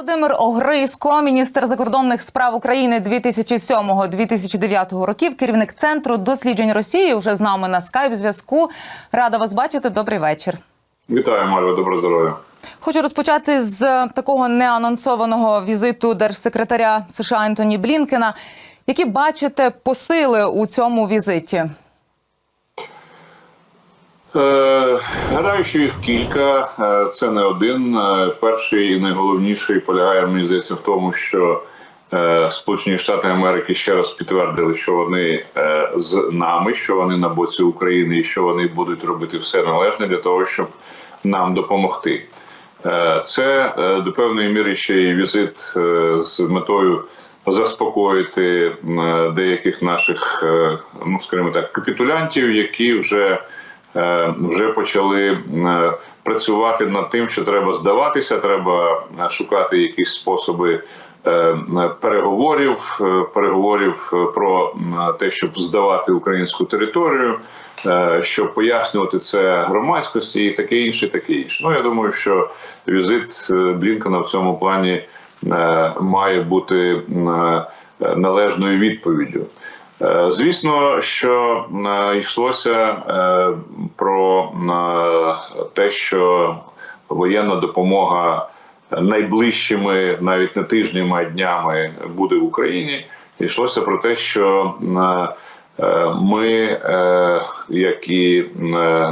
Володимир Огризко, міністр закордонних справ України 2007-2009 років, керівник центру досліджень Росії, вже з нами на скайп зв'язку. Рада вас бачити. Добрий вечір. Вітаю, Марго, доброго здоров'я. Хочу розпочати з такого неанонсованого візиту держсекретаря США Ентоні Блінкена. Які бачите посили у цьому візиті? Е, гадаю, що їх кілька. Е, Це не один. Е, Перший і найголовніший полягає, мені здається, в тому, що Сполучені Штати Америки ще раз підтвердили, що вони з нами, що вони на боці України і що вони будуть робити все належне для того, щоб нам допомогти. Це до певної міри ще й візит з метою заспокоїти деяких наших, ну скажімо так, капітулянтів, які вже вже почали е, працювати над тим, що треба здаватися, треба е, шукати якісь способи е, е, переговорів, е, переговорів е, про е, те, щоб здавати українську територію, е, щоб пояснювати це громадськості і таке інше, таке інше. Ну я думаю, що візит е, Блінкена в цьому плані е, має бути е, належною відповіддю. Е, Звісно, що е, йшлося е, про те, що воєнна допомога найближчими, навіть не тижнями, а днями буде в Україні. Йшлося про те, що ми, як і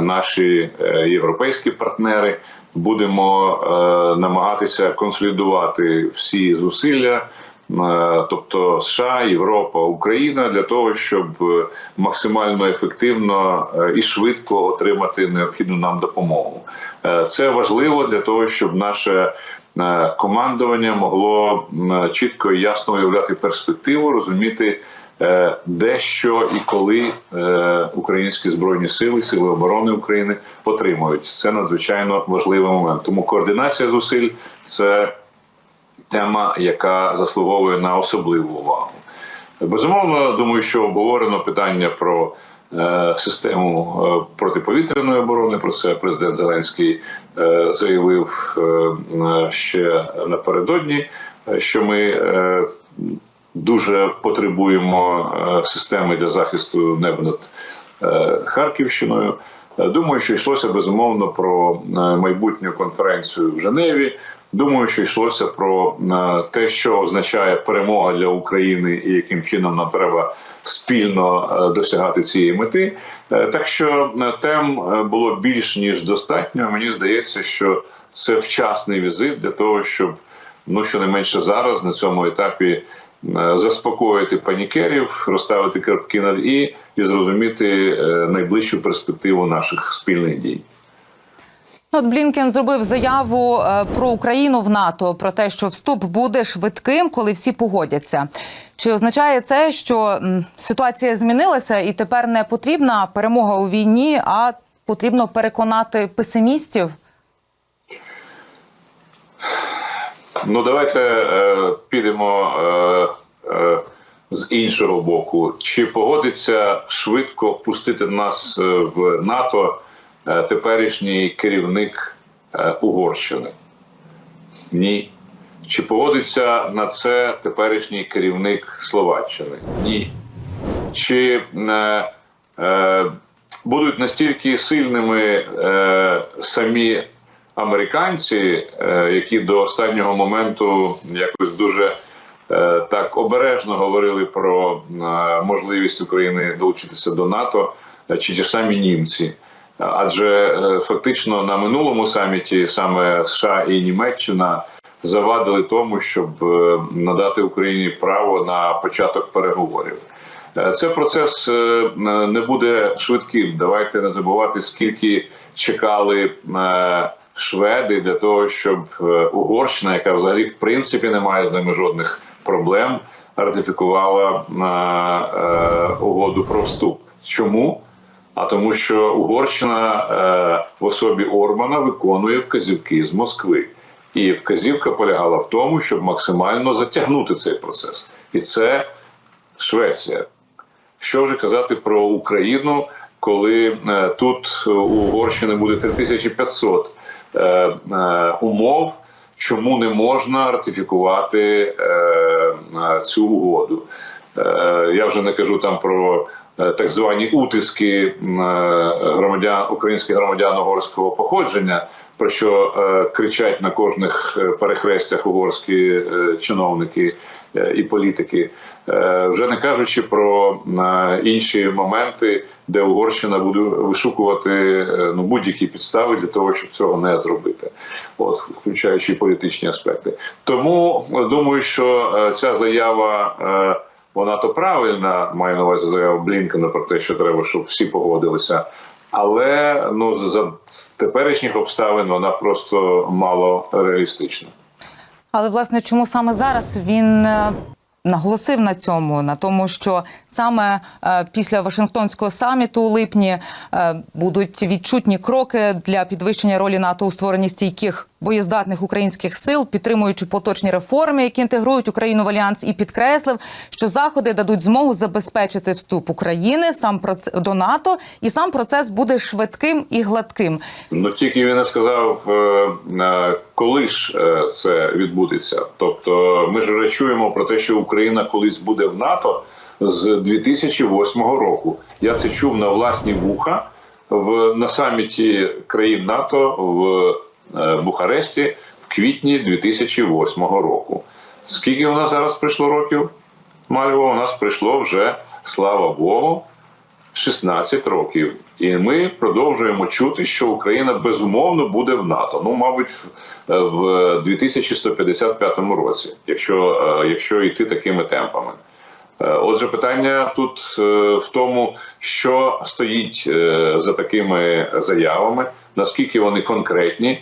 наші європейські партнери, будемо намагатися консолідувати всі зусилля. Е, тобто США, Європа, Україна для того, щоб е, максимально ефективно е, і швидко отримати необхідну нам допомогу. Це важливо для того, щоб наше командування могло чітко і ясно уявляти перспективу, розуміти. Де що і коли українські збройні сили, сили оборони України отримують це надзвичайно важливий момент. Тому координація зусиль це тема, яка заслуговує на особливу увагу. Безумовно, думаю, що обговорено питання про е, систему е, протиповітряної оборони. Про це президент Зеленський е, заявив ще напередодні, що ми дуже потребуємо системи для захисту неба над Харківщиною. Думаю, що йшлося безумовно про майбутню конференцію в Женеві. Думаю, що йшлося про е, те, що означає перемога для України і яким чином нам треба спільно е, досягати цієї мети. Е, Так що тем було більш ніж достатньо. Мені здається, що це вчасний візит для того, щоб ну щонайменше зараз на цьому етапі заспокоїти панікерів, розставити крапки над і і зрозуміти найближчу перспективу наших спільних дій. От Блінкен зробив заяву е, про Україну в НАТО про те, що вступ буде швидким, коли всі погодяться. Чи означає це, що ситуація змінилася і тепер не потрібна перемога у війні, а потрібно переконати песимістів? Ну, давайте е, підемо е, е, з іншого боку. Чи погодиться швидко пустити нас е, в НАТО теперішній керівник е, Угорщини? Ні. Чи погодиться на це теперішній керівник Словаччини? Ні. Чи е, е, будуть настільки сильними е, самі американці, е, які до останнього моменту якось дуже е, так обережно говорили про е, можливість України долучитися до НАТО, е, чи ті ж самі німці. Адже е, фактично на минулому саміті саме США і Німеччина завадили тому, щоб е, надати Україні право на початок переговорів. Е, Це процес не буде швидким. Давайте не забувати, скільки чекали шведи для того, щоб Угорщина, яка взагалі в принципі не має з ними жодних проблем, ратифікувала угоду про вступ. Чому? А тому, що Угорщина е, в особі Орбана виконує вказівки з Москви. І вказівка полягала в тому, щоб максимально затягнути цей процес. І це Швеція. Що вже казати про Україну, коли е, тут у Угорщини буде 3500 е, е, умов чому не можна ратифікувати е, е, цю угоду. Е, я вже не кажу там про так звані утиски е, громадян українських громадян угорського походження, про що е, кричать на кожних е, перехрестях угорські е, чиновники е, і політики. Е, Вже не кажучи про е, інші моменти, де Угорщина буде вишукувати е, ну, будь-які підстави для того, щоб цього не зробити, от включаючи політичні аспекти. Тому е, думаю, що е, ця заява. Вона то правильна, маю на увазі заяву Блінкена про те, що треба, щоб всі погодилися. Але ну за теперішніх обставин вона просто мало реалістична. Але власне, чому саме зараз він е, наголосив на цьому, на тому, що саме е, після Вашингтонського саміту у липні е, будуть відчутні кроки для підвищення ролі НАТО у створенні стійких боєздатних українських сил, підтримуючи поточні реформи, які інтегрують Україну в альянс, і підкреслив, що заходи дадуть змогу забезпечити вступ України сам проц- до НАТО, і сам процес буде швидким і гладким. Ну тільки він не сказав, е, коли ж е, це відбудеться. Тобто, ми ж вже чуємо про те, що Україна колись буде в НАТО з 2008 року. Я це чув на власні вуха в на саміті країн НАТО в Бухаресті в квітні 2008 року. Скільки у нас зараз прийшло років? Мальво, у нас прийшло вже, слава Богу, 16 років, і ми продовжуємо чути, що Україна безумовно буде в НАТО. Ну, мабуть, в- в 2155 році, якщо, е, якщо йти такими темпами. Е, Отже, питання тут е, в тому, що стоїть е, за такими заявами, наскільки вони конкретні, е,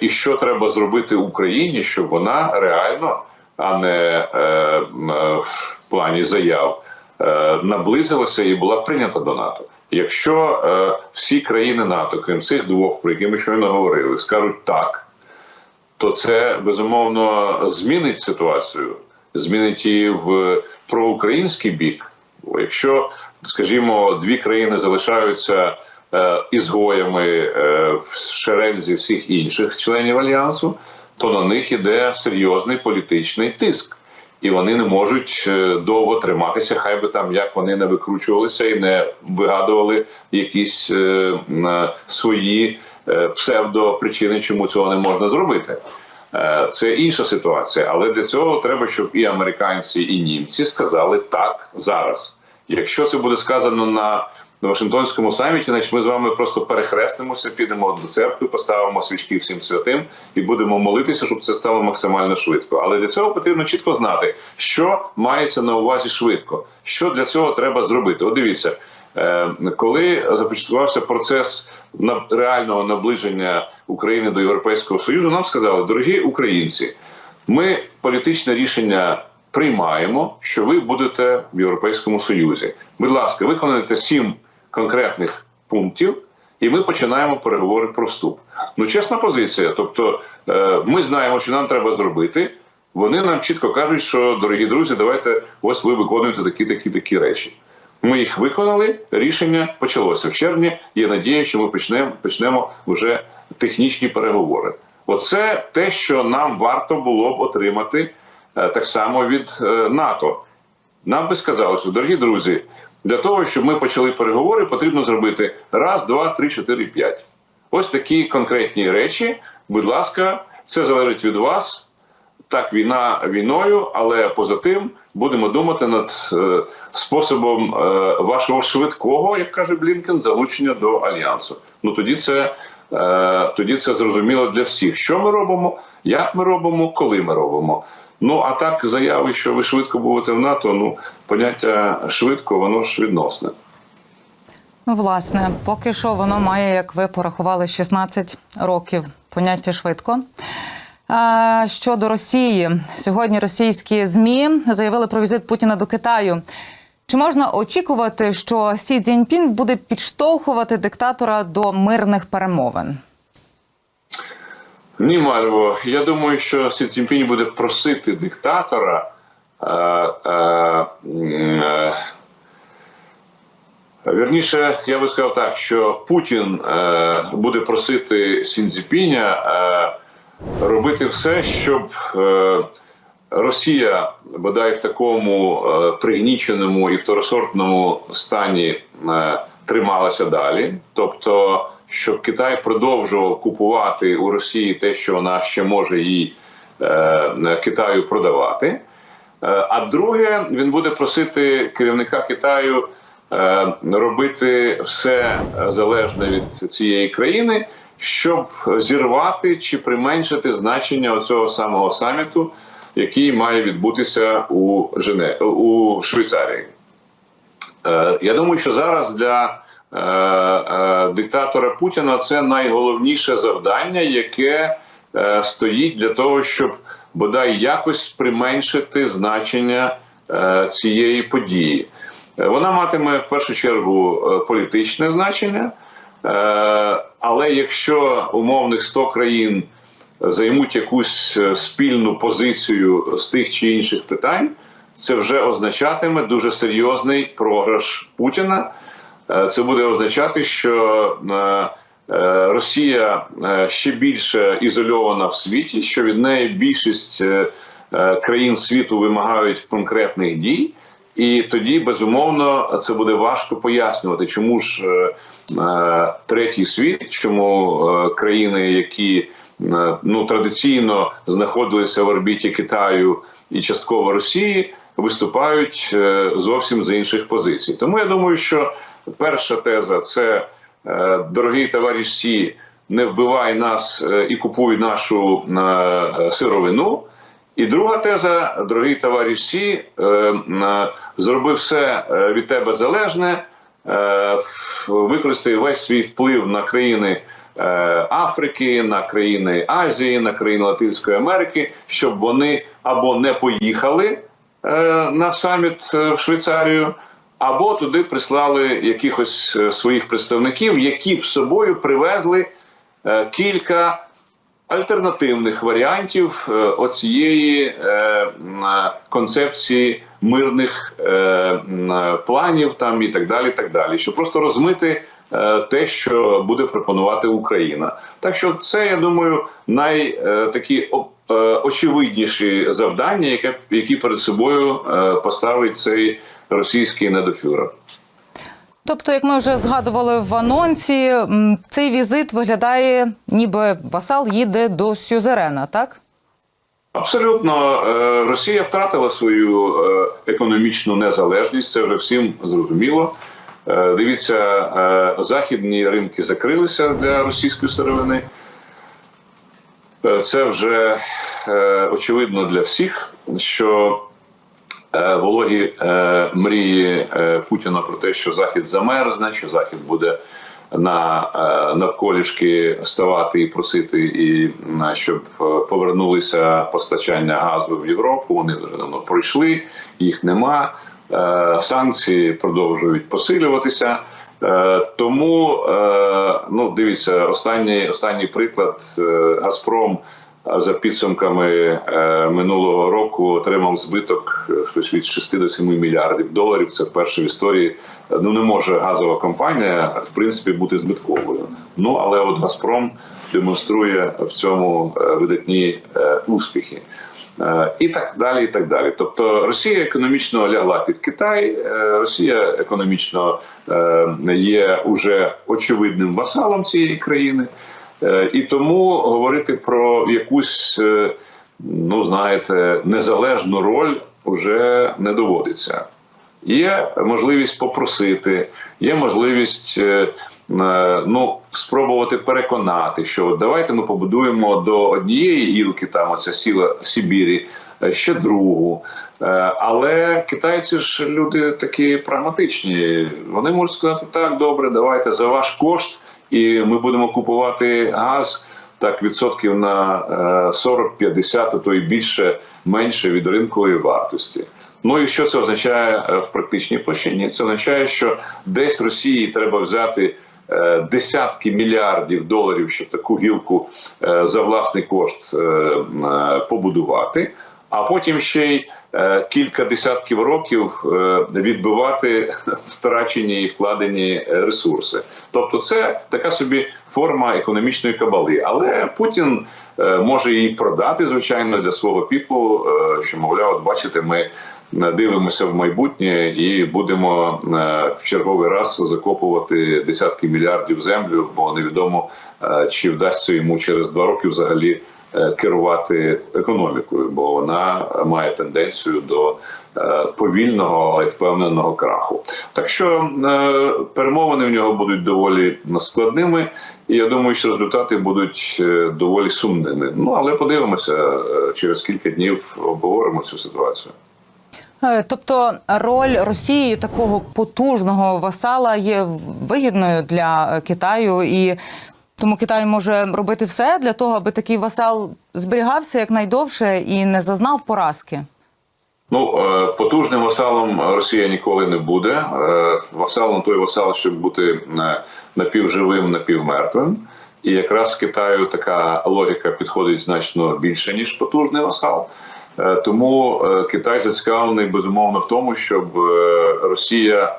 і що треба зробити Україні, щоб вона реально, а не е, е, в плані заяв, е, наблизилася і була прийнята до НАТО. Якщо е, всі країни НАТО, крім цих двох, про які ми щойно говорили, скажуть так, то це безумовно змінить ситуацію, змінить її в проукраїнський бік. Якщо, скажімо, дві країни залишаються е, ізгоями е, в шерензі всіх інших членів альянсу, то на них іде серйозний політичний тиск. І вони не можуть е, довго триматися, хай би там як вони не викручувалися і не вигадували якісь е, е, свої е, псевдопричини, чому цього не можна зробити. Е, Це інша ситуація, але для цього треба, щоб і американці, і німці сказали так зараз. Якщо це буде сказано на на Вашингтонському саміті, значить ми з вами просто перехрестимося, підемо до церкви, поставимо свічки всім святим і будемо молитися, щоб це стало максимально швидко. Але для цього потрібно чітко знати, що мається на увазі швидко, що для цього треба зробити. От дивіться, е, коли започаткувався процес реального наближення України до Європейського Союзу, нам сказали, дорогі українці, ми політичне рішення приймаємо, що ви будете в Європейському Союзі. Будь ласка, виконайте сім конкретних пунктів, і ми починаємо переговори про вступ. Ну, чесна позиція. Тобто, е, ми знаємо, що нам треба зробити. Вони нам чітко кажуть, що дорогі друзі, давайте ось ви виконуєте такі, такі, такі речі. Ми їх виконали. Рішення почалося в червні. Є надія, що ми почнемо почнемо вже технічні переговори. Оце те, що нам варто було б отримати е, так само від е, НАТО. Нам би сказали, що дорогі друзі, для того, щоб ми почали переговори, потрібно зробити раз, два, три, чотири, п'ять. Ось такі конкретні речі. Будь ласка, це залежить від вас. Так, війна війною, але поза тим будемо думати над е, способом е, вашого швидкого, як каже Блінкен, залучення до альянсу. Ну тоді це, е, тоді це зрозуміло для всіх, що ми робимо, як ми робимо, коли ми робимо. Ну а так, заяви, що ви швидко будете в НАТО, ну поняття швидко, воно ж відносне. Ну, власне, поки що воно має, як ви порахували, 16 років. Поняття швидко. Щодо Росії, сьогодні російські змі заявили про візит Путіна до Китаю. Чи можна очікувати, що Сі Цзіньпін буде підштовхувати диктатора до мирних перемовин? Ні, Мальво. Я думаю, що Сі Цзіньпінь буде просити диктатора. Е, е, е, Вірніше, я би сказав так, що Путін буде просити Сінзіпіня робити все, щоб Росія, бодай в такому пригніченому і второсортному стані трималася далі, тобто, щоб Китай продовжував купувати у Росії те, що вона ще може їй е, Китаю продавати. Е, А друге, він буде просити керівника Китаю е, робити все залежне від цієї країни, щоб зірвати чи применшити значення цього самого саміту, який має відбутися у Жене у Швейцарії. Я думаю, що зараз для диктатора Путіна це найголовніше завдання, яке е, стоїть для того, щоб бодай якось применшити значення е, цієї події. Е, Вона матиме в першу чергу е, політичне значення, е, але якщо умовних 100 країн займуть якусь е, спільну позицію з тих чи інших питань, це вже означатиме дуже серйозний програш Путіна. Е, Це буде означати, що е, е, Росія ще більше ізольована в світі, що від неї більшість країн світу вимагають конкретних дій. І тоді, безумовно, це буде важко пояснювати, чому ж е, третій світ, чому е, країни, які е, ну традиційно знаходилися в орбіті Китаю і частково Росії, виступають е, зовсім з інших позицій. Тому я думаю, що перша теза це е, дорогий товариш Сі, не вбивай нас е, і купуй нашу е, сировину. І друга теза, дорогий товариш Сі, е, е, зроби все від тебе залежне, використай весь свій вплив на країни Африки, на країни Азії, на країни Латинської Америки, щоб вони або не поїхали на саміт в Швейцарію, або туди прислали якихось е, своїх представників, які б собою привезли е, кілька альтернативних варіантів е, оцієї концепції мирних планів там і так далі. так далі, Щоб просто розмити те, що буде пропонувати Україна. Так що це, я думаю, най такі о- е, очевидніші завдання, які перед собою поставить цей російський недофюрер. Тобто, як ми вже згадували в анонсі, цей візит виглядає, ніби васал їде до Сюзерена, так? Абсолютно, Е, Росія втратила свою е, економічну незалежність. Це вже всім зрозуміло. Е, Дивіться, західні ринки закрилися для російської сировини. Це вже очевидно для всіх, що вологі е, мрії е, Путіна про те, що Захід замерзне, що Захід буде на е, навколішки ставати і просити, і щоб е, повернулися постачання газу в Європу. Вони вже давно пройшли, їх нема. Е, Санкції продовжують посилюватися. Е, Тому е, ну дивіться, останній останній приклад е, Газпром е, за підсумками е, минулого року отримав збиток е, щось від 6 до 7 мільярдів доларів. Це вперше в історії. Е, Ну не може газова компанія в принципі бути збитковою. Ну але от Газпром демонструє в цьому е, видатні е, успіхи. Е, І так далі, і так далі. Тобто Росія економічно лягла під Китай, е, Росія економічно е, є уже очевидним васалом цієї країни, Е, і тому говорити про якусь, е, ну знаєте, незалежну роль вже не доводиться. Є можливість попросити, є можливість е, е, ну, спробувати переконати, що давайте ми побудуємо до однієї гілки, там оця сіла Сибірі, е, ще другу. Е, Але китайці ж люди такі прагматичні. Вони можуть сказати, так, добре, давайте за ваш кошт, і ми будемо купувати газ так відсотків на е, 40-50, а то і більше менше від ринкової вартості. Ну і що це означає е, в практичній площині? Це означає, що десь Росії треба взяти е, десятки мільярдів доларів, щоб таку гілку е, за власний кошт е, е, побудувати. А потім ще й е, кілька десятків років е, відбивати втрачені і вкладені ресурси. Тобто, це така собі форма економічної кабали. Але Путін е, може її продати, звичайно, для свого піпу, е, що мовляв, от бачите, ми. Дивимося в майбутнє і будемо в черговий раз закопувати десятки мільярдів землю, бо невідомо чи вдасться йому через два роки взагалі керувати економікою, бо вона має тенденцію до е, повільного, але впевненого краху. Так що е, перемовини в нього будуть доволі складними, і я думаю, що результати будуть е, доволі сумними. Ну але подивимося е, через кілька днів обговоримо цю ситуацію. Е, Тобто роль Росії такого потужного васала є вигідною для е, Китаю, і тому Китай може робити все для того, аби такий васал зберігався якнайдовше і не зазнав поразки. Ну, е, потужним васалом Росія ніколи не буде. Е, Васалом той васал, щоб бути е, напівживим, напівмертвим. І якраз Китаю така логіка підходить значно більше, ніж потужний васал. Тому Китай зацікавлений безумовно в тому, щоб Росія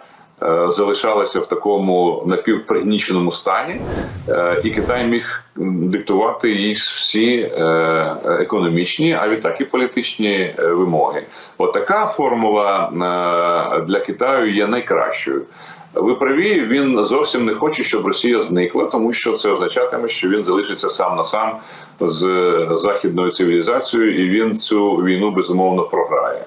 залишалася в такому напівпригніченому стані, е, і Китай міг диктувати їй всі е, економічні, а відтак і політичні е, вимоги. От така формула е, для Китаю є найкращою. Ви праві, він зовсім не хоче, щоб Росія зникла, тому що це означатиме, що він залишиться сам на сам з західною цивілізацією, і він цю війну безумовно програє.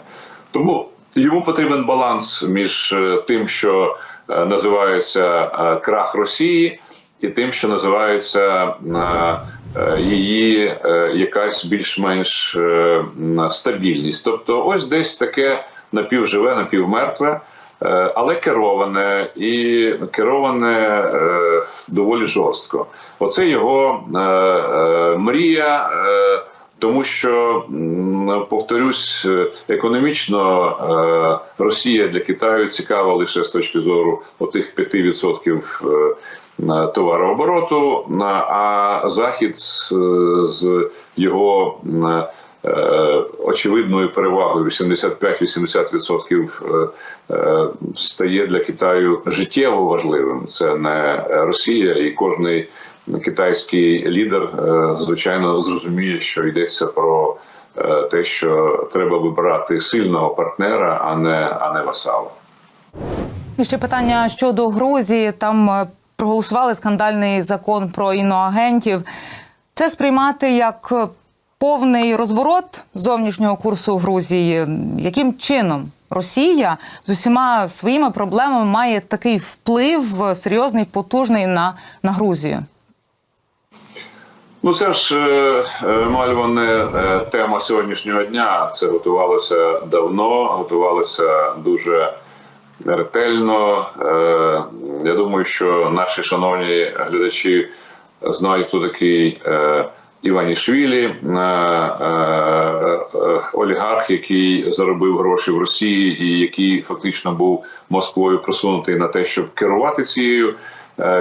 Тому йому потрібен баланс між е, тим, що е, називається е, крах Росії, і тим, що називається її якась більш-менш стабільність. Тобто, ось десь таке напівживе, напівмертве. Але кероване і кероване доволі жорстко. Оце його мрія, тому що повторюсь, е, економічно е, Росія для Китаю цікава лише з точки зору отих 5% е, товарообороту, а захід з, його очевидною перевагою 85-80% е, е, стає для Китаю життєво важливим. Це не Росія, і кожний китайський лідер, е, звичайно, зрозуміє, що йдеться про е, те, що треба вибирати сильного партнера, а не, а не васала. І ще питання щодо Грузії. Там е, проголосували скандальний закон про іноагентів. Це сприймати як повний розворот зовнішнього курсу Грузії. Яким чином Росія з усіма своїми проблемами має такий вплив серйозний, потужний на, на Грузію? Ну, це ж е, е, не е, тема сьогоднішнього дня. Це готувалося давно, готувалося дуже ретельно. Е, я думаю, що наші шановні глядачі знають, хто такий Іванішвілі, олігарх, який заробив гроші в Росії, і який фактично був Москвою просунутий на те, щоб керувати цією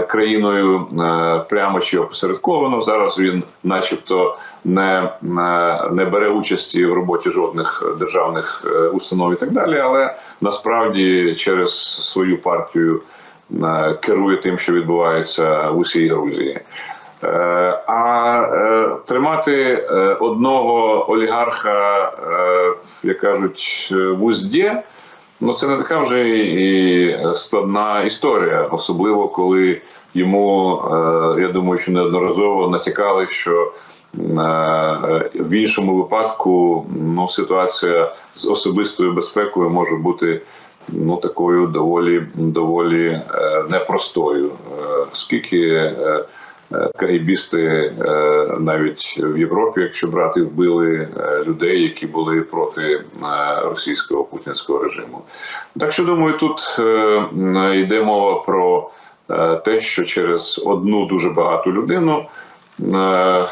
країною е, прямо чи опосередковано. Зараз він, начебто, не, не, не бере участі в роботі жодних державних е, установ і так далі, але насправді через свою партію е, керує тим, що відбувається в усій Грузії. Е, А е, тримати е, одного олігарха, е, як кажуть, е, в узді, ну це не така вже і складна історія, особливо коли йому, е, я думаю, що неодноразово натякали, що е, в іншому випадку ну, ситуація з особистою безпекою може бути ну такою доволі доволі е, непростою, оскільки е, кагібісти е, навіть в Європі, якщо брати, вбили е, людей, які були проти російського путінського режиму. Так що думаю, тут йде мова про те, що через одну дуже багату людину.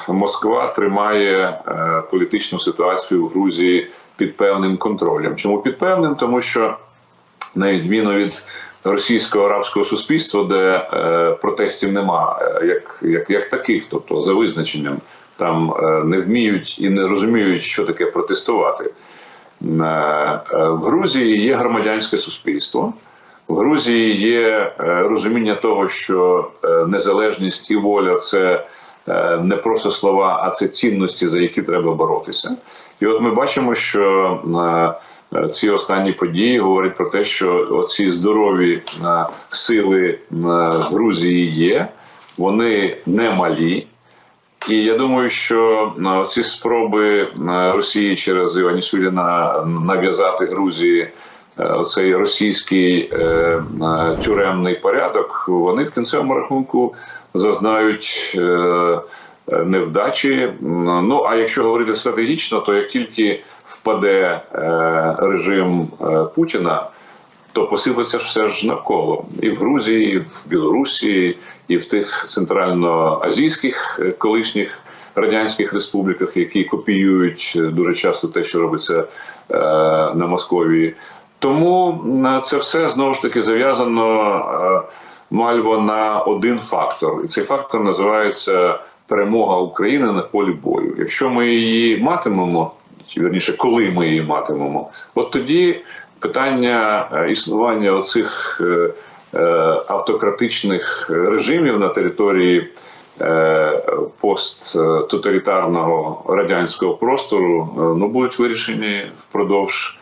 Москва тримає політичну ситуацію в Грузії під певним контролем. Чому під певним? Тому що на відміну від російського арабського суспільства, де е, протестів нема, е, як, як, як таких, тобто за визначенням. там е, не вміють і не розуміють, що таке протестувати. В Грузії є громадянське суспільство. В Грузії є розуміння того, що незалежність і воля це не просто слова, а це цінності, за які треба боротися. І от ми бачимо, що ці останні події говорять про те, що оці здорові е, сили е, Грузії є, вони не малі. І я думаю, що е, ці спроби е, Росії через Іванісуліна нав'язати Грузії е, цей російський е, е, тюремний порядок, вони в кінцевому рахунку зазнають е, е, невдачі. Ну а якщо говорити стратегічно, то як тільки впаде е, режим е, Путіна, то посипеться все ж навколо і в Грузії, і в Білорусі, і в тих центральноазійських е, колишніх радянських республіках, які копіюють дуже часто те, що робиться на Московії. Тому це все знову ж таки зав'язано мальво на один фактор, і цей фактор називається перемога України на полі бою. Якщо ми її матимемо, вірніше, коли ми її матимемо, от тоді питання е, існування оцих е, е, автократичних режимів на території посттоталітарного радянського простору ну будуть вирішені впродовж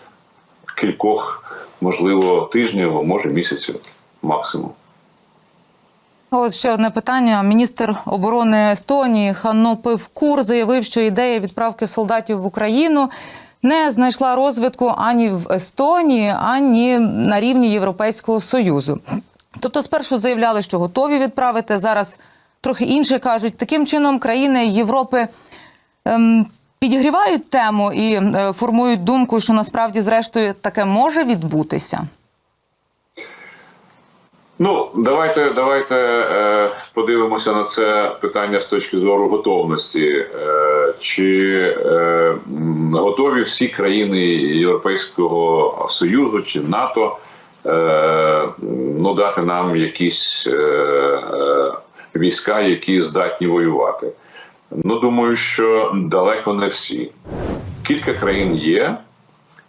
кількох, можливо, тижнів, може місяців максимум. Ось ще одне питання. Міністр оборони Естонії Ханно Пивкур заявив, що ідея відправки солдатів в Україну не знайшла розвитку ані в Естонії, ані на рівні Європейського союзу. Тобто, спершу заявляли, що готові відправити. Зараз трохи інше кажуть. Таким чином, країни Європи ем, підігрівають тему і е, формують думку, що насправді, зрештою, таке може відбутися. Ну, давайте, давайте е, подивимося на це питання з точки зору готовності. Е, чи е, готові всі країни Європейського Союзу чи НАТО е, ну, дати нам якісь е, е, війська, які здатні воювати? Ну, думаю, що далеко не всі. Кілька країн є,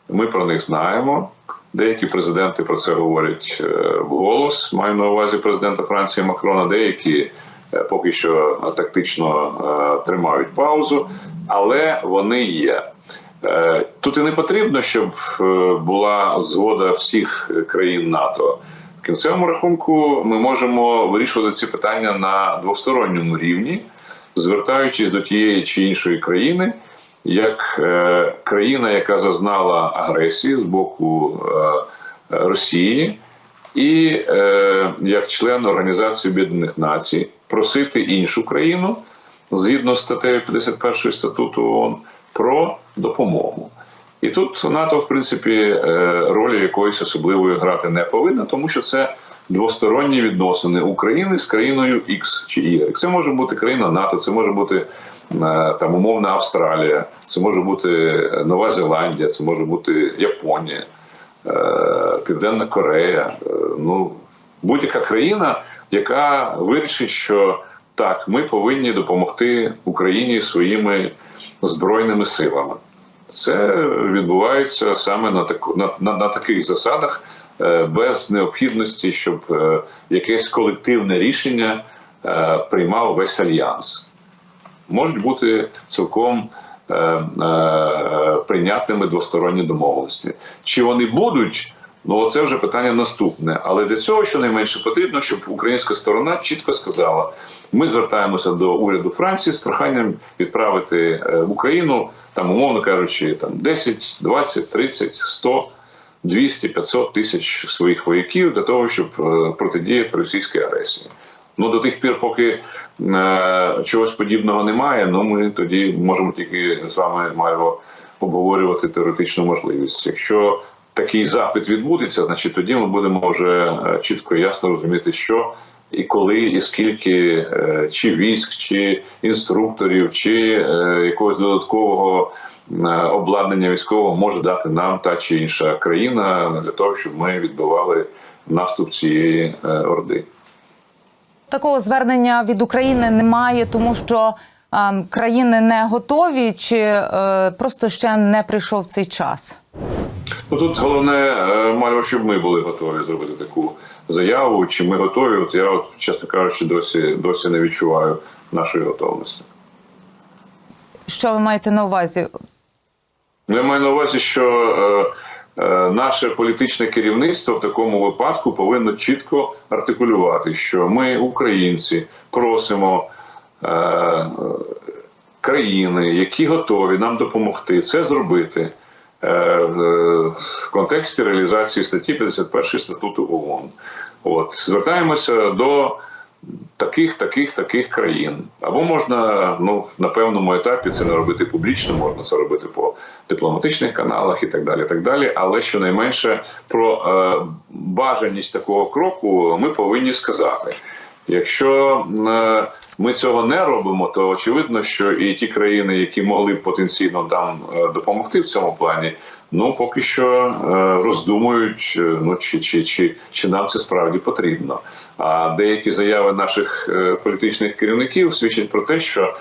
ми про них знаємо. Деякі президенти про це говорять е, вголос. Маю на увазі президента Франції Макрона, деякі е, поки що тактично е, тримають паузу, але вони є. Тут і не потрібно, щоб була згода всіх країн НАТО. В кінцевому рахунку ми можемо вирішувати ці питання на двосторонньому рівні, звертаючись до тієї чи іншої країни як е, країна, яка зазнала агресії з боку е, Росії, і е, як член Організації Об'єднаних Націй просити іншу країну згідно з статтею 51 статуту ООН про допомогу. І тут НАТО, в принципі, ролі якоїсь особливої грати не повинна, тому що це двосторонні відносини України з країною X чи Y. Це може бути країна НАТО, це може бути там умовна Австралія, це може бути Нова Зеландія, це може бути Японія, е, Південна Корея. Е, Ну будь-яка країна, яка вирішить, що так, ми повинні допомогти Україні своїми збройними силами. Це відбувається саме на таку на, на, на таких засадах, е, без необхідності, щоб е, якесь колективне рішення е, приймав весь альянс. Можуть бути цілком е, е, прийнятними двосторонні домовленості. Чи вони будуть? Ну, це вже питання наступне. Але для цього щонайменше потрібно, щоб українська сторона чітко сказала: ми звертаємося до уряду Франції з проханням відправити е, в Україну, там, умовно кажучи, там 10, 20, 30, 100, 200, 500 тисяч своїх вояків для того, щоб е, протидіяти російській агресії. Ну до тих пір, поки чогось подібного немає, ну ми тоді можемо тільки з вами маємо обговорювати теоретичну можливість. Якщо такий запит відбудеться, значить тоді ми будемо вже е, чітко і ясно розуміти, що і коли, і скільки е, чи військ, чи інструкторів, чи е, якогось додаткового е, обладнання військового може дати нам та чи інша країна для того, щоб ми відбивали наступ цієї е, орди. Такого звернення від України немає, тому що е, країни не готові, чи е, просто ще не прийшов цей час? Ну тут головне, е, мало щоб ми були готові зробити таку заяву. Чи ми готові? От я, от, чесно кажучи, досі досі не відчуваю нашої готовності. Що ви маєте на увазі? Ну, Я маю на увазі, що е, е, наше політичне керівництво в такому випадку повинно чітко артикулювати, що ми, українці, просимо е, е, країни, які готові нам допомогти це зробити е, е, в контексті реалізації статті 51 статуту ООН. От звертаємося до таких, таких, таких країн. Або можна ну на певному етапі це не робити публічно, можна це робити по дипломатичних каналах і так далі. так далі. Але щонайменше про е, бажаність такого кроку ми повинні сказати. Якщо е, ми цього не робимо, то очевидно, що і ті країни, які могли б потенційно нам е, допомогти в цьому плані, ну поки що е, роздумують, е, ну чи, чи, чи, чи нам це справді потрібно. А деякі заяви наших е, політичних керівників свідчать про те, що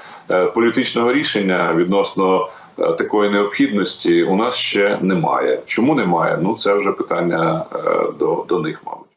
політичного рішення відносно такої необхідності у нас ще немає. Чому немає? Ну це вже питання до, до них, мабуть.